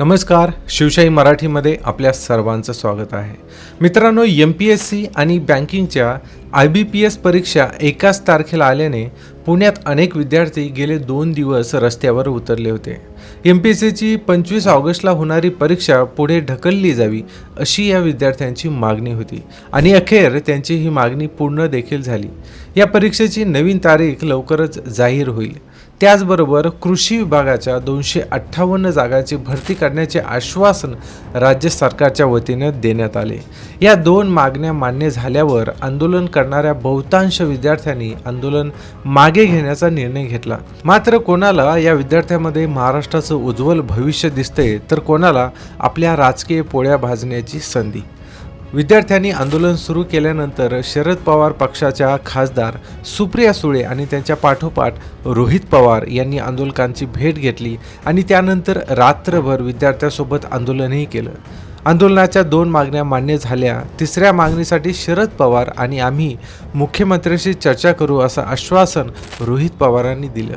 नमस्कार शिवशाही मराठीमध्ये आपल्या सर्वांचं स्वागत आहे. मित्रांनो एम पी एस सी आणि बँकिंगच्या आय बी पी एस परीक्षा एकाच तारखेला आल्याने पुण्यात अनेक विद्यार्थी गेले दोन दिवस रस्त्यावर उतरले होते. एम पी एस सीची पंचवीस ऑगस्टला होणारी परीक्षा पुढे ढकलली जावी अशी या विद्यार्थ्यांची मागणी होती आणि अखेर त्यांची ही मागणी पूर्ण देखील झाली. या परीक्षेची नवीन तारीख लवकरच जाहीर होईल. त्याचबरोबर कृषी विभागाच्या दोनशे अठ्ठावन्न जागांची भरती करण्याचे आश्वासन राज्य सरकारच्या वतीने देण्यात आले. या दोन मागण्या मान्य झाल्यावर आंदोलन करणाऱ्या बहुतांश विद्यार्थ्यांनी आंदोलन मागे घेण्याचा निर्णय घेतला. मात्र कोणाला या विद्यार्थ्यांमध्ये महाराष्ट्राचं उज्ज्वल भविष्य दिसते तर कोणाला आपल्या राजकीय पोळ्या भाजण्याची संधी. विद्यार्थ्यांनी आंदोलन सुरू केल्यानंतर शरद पवार पक्षाच्या खासदार सुप्रिया सुळे आणि त्यांच्या पाठोपाठ रोहित पवार यांनी आंदोलकांची भेट घेतली आणि त्यानंतर रात्रभर विद्यार्थ्यांसोबत आंदोलनही केलं. आंदोलनाच्या दोन मागण्या मान्य झाल्या. तिसऱ्या मागणीसाठी शरद पवार आणि आम्ही मुख्यमंत्र्यांशी चर्चा करू असं आश्वासन रोहित पवारांनी दिलं.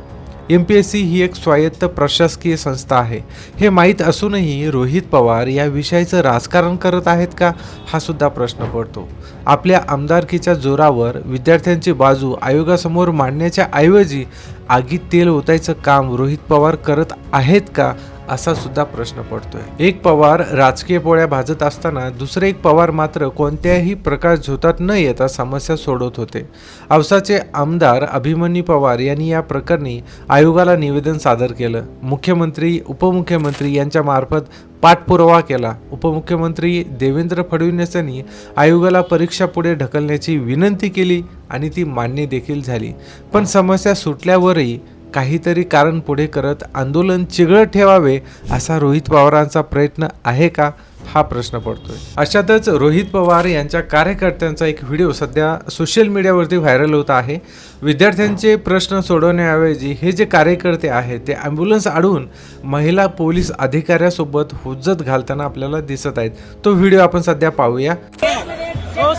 एम पी एस सी ही एक स्वायत्त प्रशासकीय संस्था आहे. हे माहीत असूनही रोहित पवार या विषयाचं राजकारण करत आहेत का हा सुद्धा प्रश्न पडतो. आपल्या आमदारकीच्या जोरावर विद्यार्थ्यांची बाजू आयोगासमोर मांडण्याच्या ऐवजी आगीत तेल ओतायचं काम रोहित पवार करत आहेत का असा सुद्धा प्रश्न पडतोय. एक पवार राजकीय पोळ्या भाजत असताना दुसरे एक पवार मात्र कोणत्याही प्रकाश झोतात न येता समस्या सोडवत होते. औसाचे आमदार अभिमन्यू पवार यांनी या प्रकरणी आयोगाला निवेदन सादर केलं. मुख्यमंत्री उपमुख्यमंत्री यांच्या मार्फत पाठपुरावा केला. उपमुख्यमंत्री देवेंद्र फडणवीस यांनी आयोगाला परीक्षा पुढे ढकलण्याची विनंती केली आणि ती मान्य देखील झाली. पण समस्या सुटल्यावरही काहीतरी कारण पुढे करत आंदोलन चिघळत ठेवावे असा रोहित पवारांचा प्रयत्न आहे का? हा प्रश्न पडतोय. अशातच रोहित पवार यांच्या कार्यकर्त्यांचा एक व्हिडिओ सध्या सोशल मीडियावरती व्हायरल होत आहे. विद्यार्थ्यांचे प्रश्न सोडवण्याऐवजी हे जे कार्यकर्ते आहेत ते ॲम्ब्युलन्स अडवून महिला पोलीस अधिकाऱ्यासोबत हुज्जत घालताना आपल्याला दिसत आहेत. तो व्हिडिओ आपण सध्या पाहूया. हो,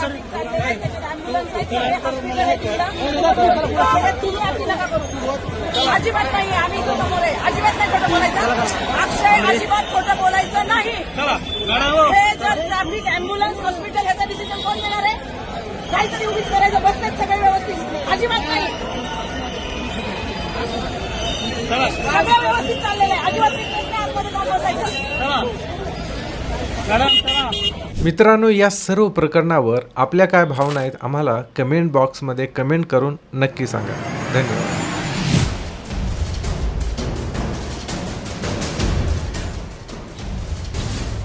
अजिबात नाही आम्ही समोर आहे अजिबात नाही खोटं बोलायचं. अक्षय अजिबात खोटं बोलायचं नाही. हे जर ट्रॅफिक अँब्युलन्स हॉस्पिटल याचा डिसिजन कोण घेणार आहे? काहीतरी उभीच करायचं. बसतात सगळे व्यवस्थित. अजिबात नाही. सगळं व्यवस्थित चाललेलं आहे. अजिबात आतमध्ये जाऊन बसायचं मित्रांनो या सर्व प्रकरणावर आपल्या काय भावना आहेत आम्हाला कमेंट बॉक्समध्ये कमेंट करून नक्की सांगा. धन्यवाद.